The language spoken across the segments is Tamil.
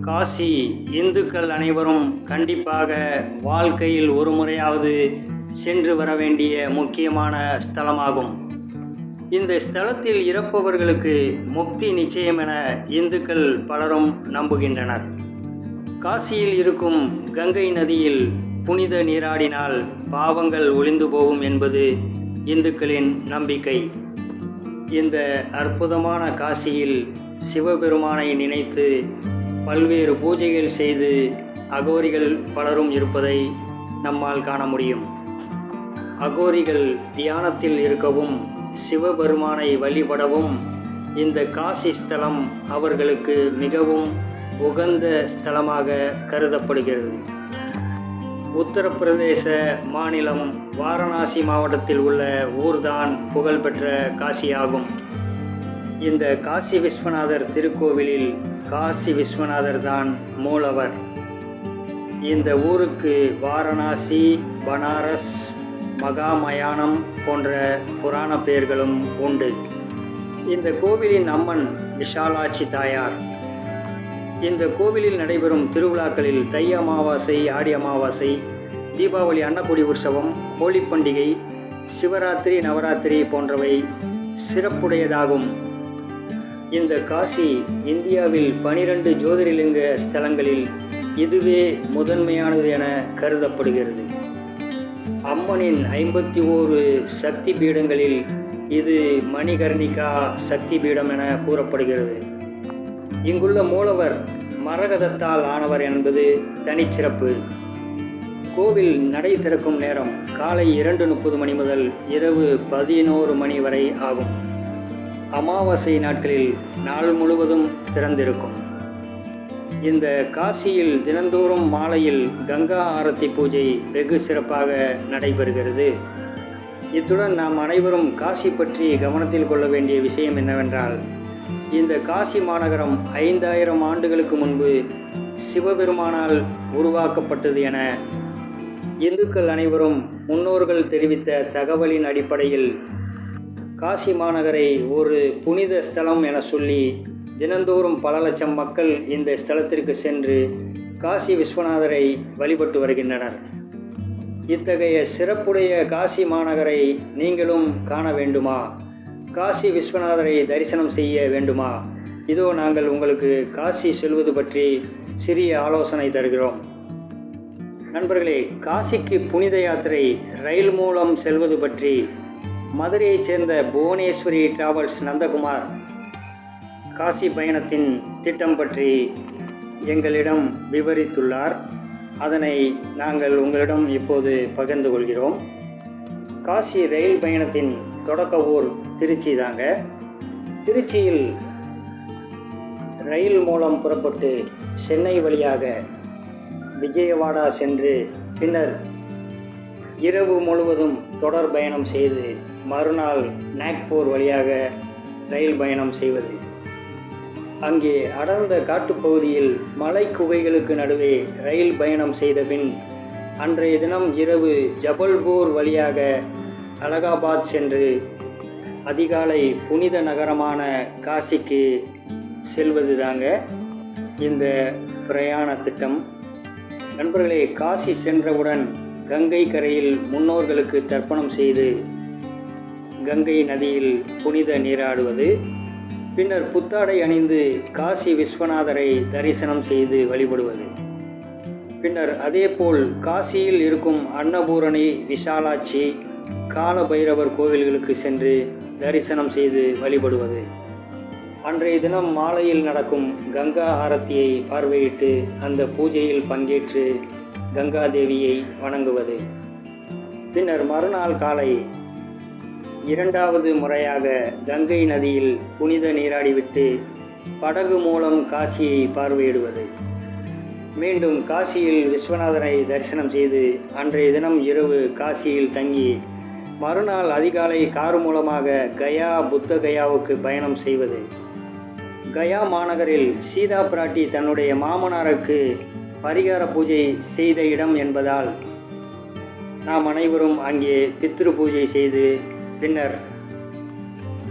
காசி இந்துக்கள் அனைவரும் கண்டிப்பாக வாழ்க்கையில் ஒரு முறையாவது சென்று வர வேண்டிய முக்கியமான ஸ்தலமாகும். இந்த ஸ்தலத்தில் இறப்பவர்களுக்கு முக்தி நிச்சயம் என இந்துக்கள் பலரும் நம்புகின்றனர். காசியில் இருக்கும் கங்கை நதியில் புனித நீராடினால் பாவங்கள் ஒளிந்து போகும் என்பது இந்துக்களின் நம்பிக்கை. இந்த அற்புதமான காசியில் சிவபெருமானை நினைத்து பல்வேறு பூஜைகள் செய்து அகோரிகள் பலரும் இருப்பதை நம்மால் காண முடியும். அகோரிகள் தியானத்தில் இருக்கவும் சிவபெருமானை வழிபடவும் இந்த காசி ஸ்தலம் அவர்களுக்கு மிகவும் உகந்த ஸ்தலமாக கருதப்படுகிறது. உத்தரப்பிரதேச மாநிலம் வாரணாசி மாவட்டத்தில் உள்ள ஊர்தான் புகழ்பெற்ற காசியாகும். இந்த காசி விஸ்வநாதர் திருக்கோவிலில் காசி விஸ்வநாதர் தான் மூலவர். இந்த ஊருக்கு வாரணாசி பனாரஸ் மகாமயானம் போன்ற புராண பெயர்களும் உண்டு. இந்த கோவிலின் அம்மன் விஷாலாட்சி தாயார். இந்த கோவிலில் நடைபெறும் திருவிழாக்களில் தை அமாவாசை ஆடி அமாவாசை தீபாவளி அன்னக்குடி உற்சவம் ஹோலி பண்டிகை சிவராத்திரி நவராத்திரி போன்றவை சிறப்புடையதாகும். இந்த காசி இந்தியாவில் பனிரெண்டு ஜோதிர்லிங்க ஸ்தலங்களில் இதுவே முதன்மையானது என கருதப்படுகிறது. அம்மனின் ஐம்பத்தி ஓரு சக்தி பீடங்களில் இது மணிகர்ணிகா சக்தி பீடம் என கூறப்படுகிறது. இங்குள்ள மூலவர் மரகதத்தால் ஆனவர் என்பது தனிச்சிறப்பு. கோவில் நடை திறக்கும் நேரம் காலை இரண்டு முப்பது மணி முதல் இரவு பதினோரு மணி வரை ஆகும். அமாவாசை நாட்களில் நாள் முழுவதும் திறந்திருக்கும். இந்த காசியில் தினந்தோறும் மாலையில் கங்கா ஆரத்தி பூஜை வெகு சிறப்பாக நடைபெறுகிறது. இத்துடன் நாம் அனைவரும் காசி பற்றி கவனத்தில் கொள்ள வேண்டிய விஷயம் என்னவென்றால் இந்த காசி மாநகரம் ஐந்தாயிரம் ஆண்டுகளுக்கு முன்பு சிவபெருமானால் உருவாக்கப்பட்டது என இந்துக்கள் அனைவரும் முன்னோர்கள் தெரிவித்த தகவலின் அடிப்படையில் காசி மாநகரை ஒரு புனித ஸ்தலம் என சொல்லி தினந்தோறும் பல லட்சம் மக்கள் இந்த ஸ்தலத்திற்கு சென்று காசி விஸ்வநாதரை வழிபட்டு வருகின்றனர். இத்தகைய சிறப்புடைய காசி மாநகரை நீங்களும் காண வேண்டுமா? காசி விஸ்வநாதரை தரிசனம் செய்ய வேண்டுமா? இதோ நாங்கள் உங்களுக்கு காசி செல்வது பற்றி சிறிய ஆலோசனை தருகிறோம். நண்பர்களே காசிக்கு புனித யாத்திரை ரயில் மூலம் செல்வது பற்றி மதுரையைச் சேர்ந்த புவனேஸ்வரி டிராவல்ஸ் நந்தகுமார் காசி பயணத்தின் திட்டம் பற்றி எங்களிடம் விவரித்துள்ளார். அதனை நாங்கள் உங்களிடம் இப்போது பகிர்ந்து கொள்கிறோம். காசி ரயில் பயணத்தின் தொடக்க ஊர் திருச்சி தாங்க. திருச்சியில் ரயில் மூலம் புறப்பட்டு சென்னை வழியாக விஜயவாடா சென்று பின்னர் இரவு முழுவதும் தொடர் பயணம் செய்து மறுநாள் நாக்பூர் வழியாக ரயில் பயணம் செய்வது. அங்கே அடர்ந்த காட்டுப்பகுதியில் மலை குகைகளுக்கு நடுவே ரயில் பயணம் செய்த பின் அன்றைய தினம் இரவு ஜபல்பூர் வழியாக அலகாபாத் சென்று அதிகாலை புனித நகரமான காசிக்கு செல்வது தாங்க இந்த பிரயாண திட்டம். நண்பர்களே காசி சென்றவுடன் கங்கை கரையில் முன்னோர்களுக்கு தர்ப்பணம் செய்து கங்கை நதியில் புனித நீராடுவது பின்னர் புத்தாடை அணிந்து காசி விஸ்வநாதரை தரிசனம் செய்து வழிபடுவது. பின்னர் அதேபோல் காசியில் இருக்கும் அன்னபூரணி விஷாலாட்சி கால பைரவர் கோவில்களுக்கு சென்று தரிசனம் செய்து வழிபடுவது. அன்றைய தினம் மாலையில் நடக்கும் கங்கா ஆரத்தியை பார்வையிட்டு அந்த பூஜையில் பங்கேற்று கங்கா தேவியை வணங்குவது. பின்னர் மறுநாள் காலை இரண்டாவது முறையாக கங்கை நதியில் புனித நீராடிவிட்டு படகு மூலம் காசியை பார்வையிடுவது. மீண்டும் காசியில் விஸ்வநாதனை தரிசனம் செய்து அன்றைய தினம் இரவு காசியில் தங்கி மறுநாள் அதிகாலை கார் மூலமாக கயா புத்த கயாவுக்கு பயணம் செய்வது. கயா மாநகரில் சீதா பிராட்டி தன்னுடைய மாமனாருக்கு பரிகார பூஜை செய்த இடம் என்பதால் நாம் அனைவரும் அங்கே பித்ரு பூஜை செய்து பின்னர்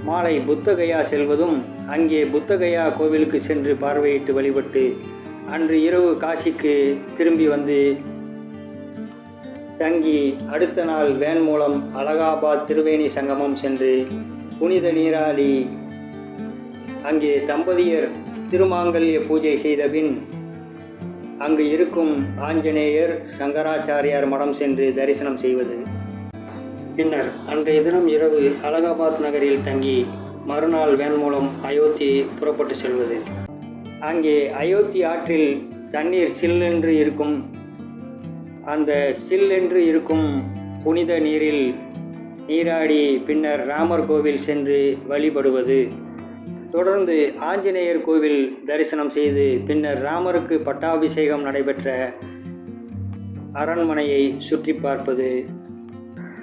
மாலை புத்தகயா செல்வதும் அங்கே புத்தகயா கோவிலுக்கு சென்று பார்வையிட்டு வழிபட்டு அன்று இரவு காசிக்கு திரும்பி வந்து தங்கி அடுத்த நாள் வேன் மூலம் அலகாபாத் திருவேணி சங்கமம் சென்று புனித நீராடி அங்கே தம்பதியர் திருமாங்கல்ய பூஜை செய்த பின் அங்கு இருக்கும் ஆஞ்சநேயர் சங்கராச்சாரியார் மடம் சென்று தரிசனம் செய்வது. பின்னர் அன்றைய தினம் இரவு அலகாபாத் நகரில் தங்கி மறுநாள் வேன் மூலம் அயோத்தி புறப்பட்டு செல்வது. அங்கே அயோத்தி ஆற்றில் தண்ணீர் சில்லென்று இருக்கும். அந்த சில்லென்று இருக்கும் புனித நீரில் நீராடி பின்னர் ராமர் கோவில் சென்று வழிபடுவது. தொடர்ந்து ஆஞ்சநேயர் கோவில் தரிசனம் செய்து பின்னர் ராமருக்கு பட்டாபிஷேகம் நடைபெற்ற அரண்மனையை சுற்றி பார்ப்பது.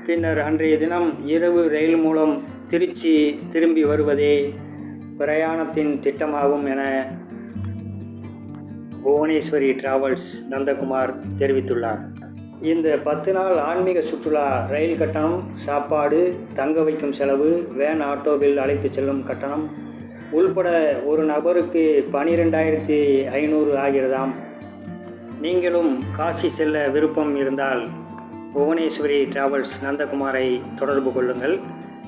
பின்னர் அன்றைய தினம் இரவு ரயில் மூலம் திருச்சி திரும்பி வருவதே பிரயாணத்தின் திட்டமாகும் என புவனேஸ்வரி டிராவல்ஸ் நந்தகுமார் தெரிவித்துள்ளார். இந்த பத்து நாள் ஆன்மீக சுற்றுலா ரயில் கட்டணம் சாப்பாடு தங்க வைக்கும் செலவு வேன் ஆட்டோவில் அழைத்து செல்லும் கட்டணம் உள்பட ஒரு நபருக்கு பனிரெண்டாயிரத்தி ஐநூறு ஆகிறதாம். நீங்களும் காசி செல்ல விருப்பம் இருந்தால் புவனேஸ்வரி டிராவல்ஸ் நந்தகுமாரை தொடர்பு கொள்ளுங்கள்.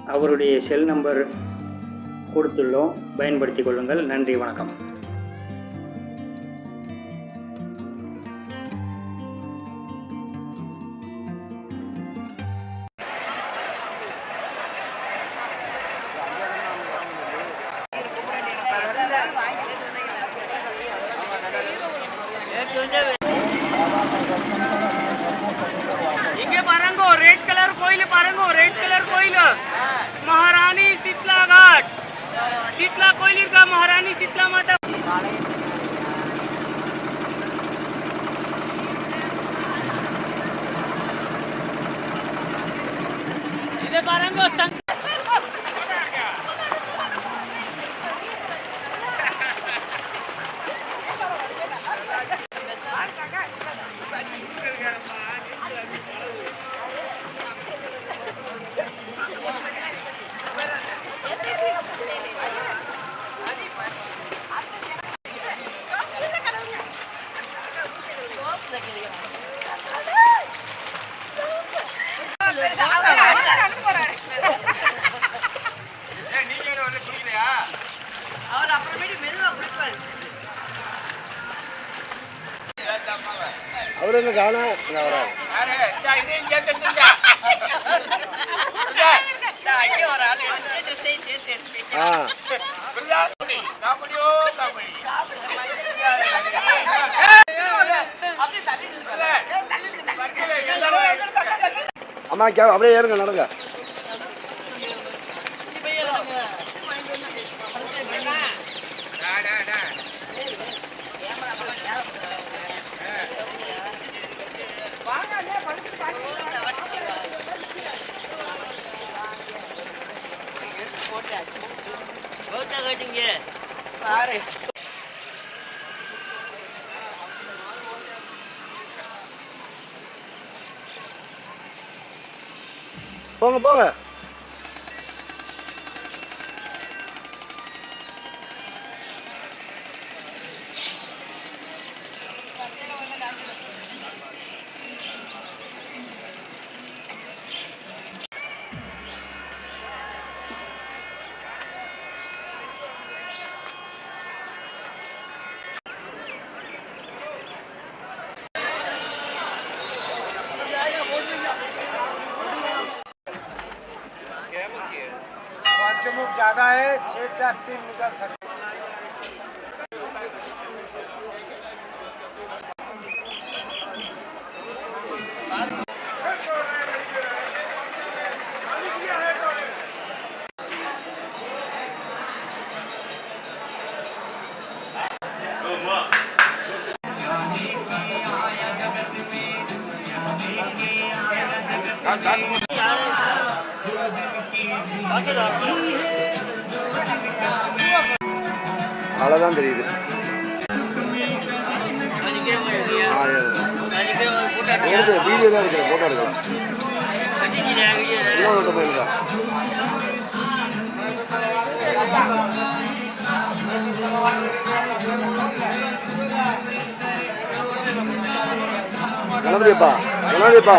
அவருடைய செல் நம்பர் கொடுத்துள்ளோம். பயன்படுத்தி கொள்ளுங்கள். நன்றி வணக்கம். कोयल पारंगो रेड कलर कोयल महारानी शीतला घाट। शीतला कोयल का महारानी शीतला माता। அவரு என்ன காணோம் இங்க வராரு அங்கே ஒரு ஆள் எடுத்து ட்ரெஸ்ஸையும் சேர்த்து எடுத்து ஆ. அப்படியே தள்ளிட்டு தள்ளிட்டு அம்மா கே அப்படியே ஏறுங்க நடங்க. கட்டிங்க போங்க போங்க. चमुक ज़्यादा है छह चार तीन निकल सकते I'm அவ்வளோதான் தெரியுது. எடுத்து வீடியோ தான் எடுக்கிறேன் ஃபோட்டோ எடுக்கலாம். இன்னொரு ஓட்ட போயிருக்கா கணபதிப்பா கணபதிப்பா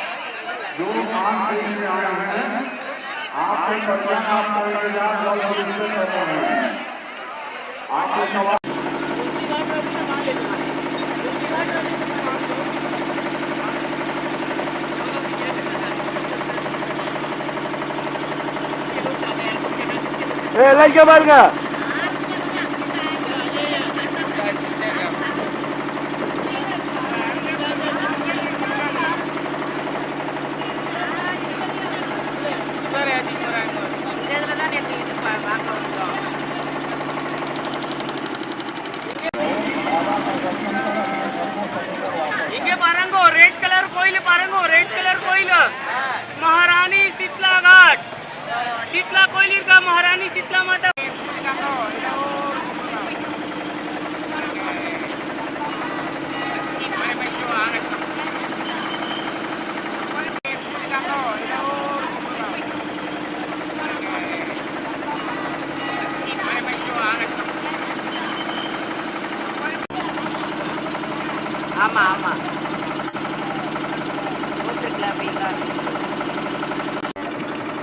जो काम के लिए आए हैं आपके कल्याण आपका कल्याण और भविष्य कर रहे हैं। आपके सवाल ए लाइक मार का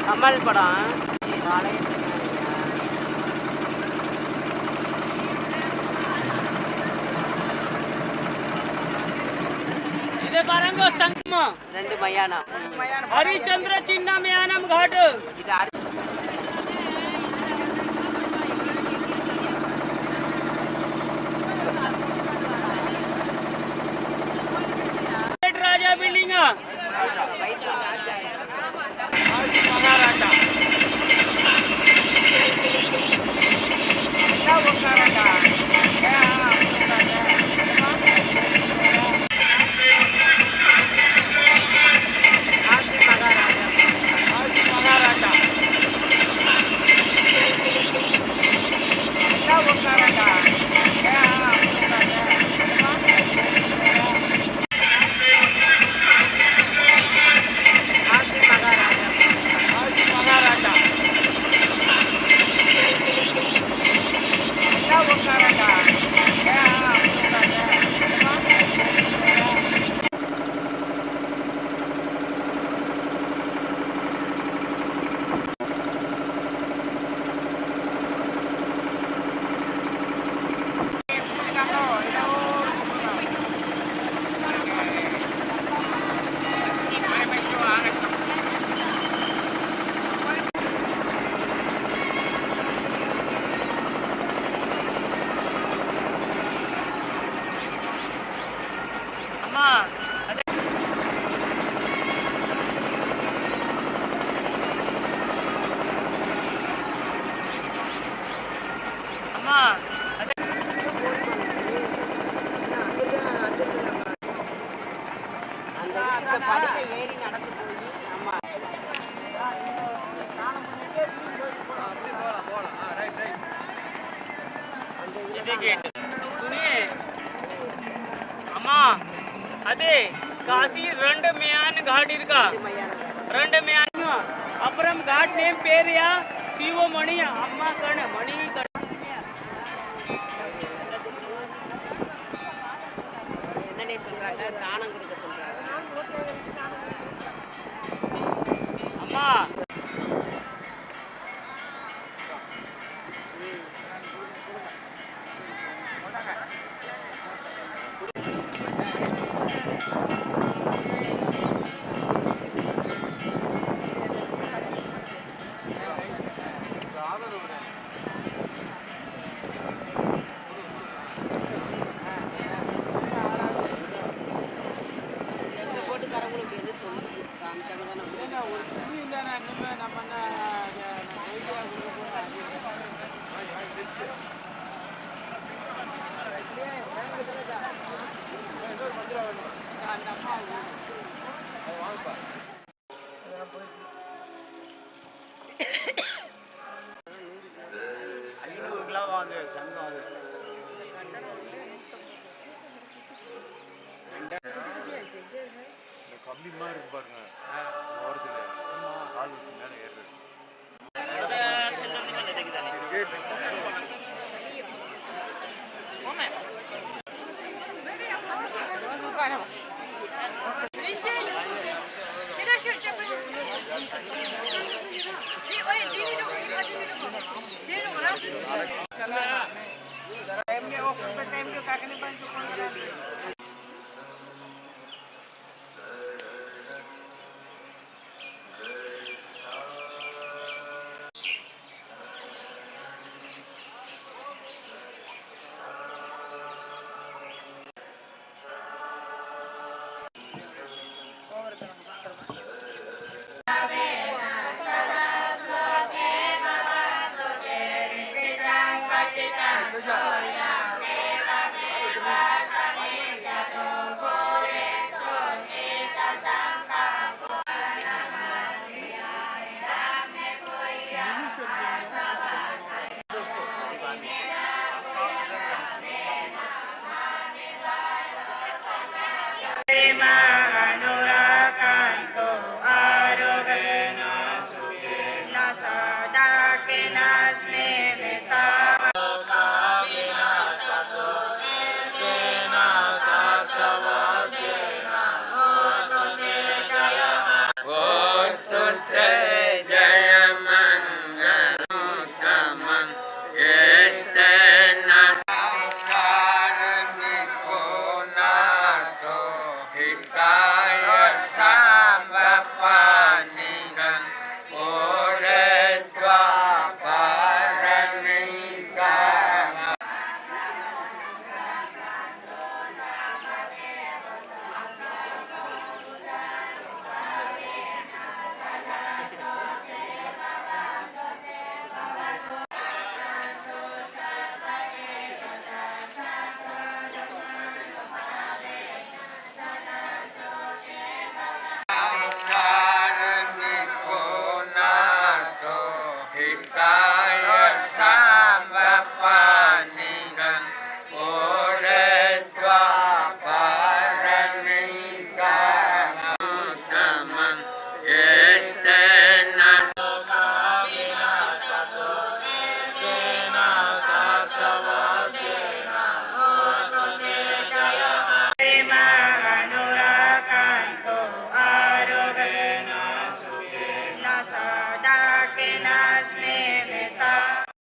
கமல் படம். ரெண்டு மயானம். ஹரிச்சந்திர சின்ன மயானம் காட்டு. இது அப்புறம் காட் நேம் பேரியா சிஓ மணி அம்மா கண மணி கண் என்னன்னே சொல்றாங்க? தானம் கொடுக்க சொல்றாங்க. அம்மா. கம்பி மாதிரி இருக்கு பாருங்க ஓரத்துல கால் வச்சு மேலே ஏறுது टाइम के टाइम के काकने पाहिजे कोण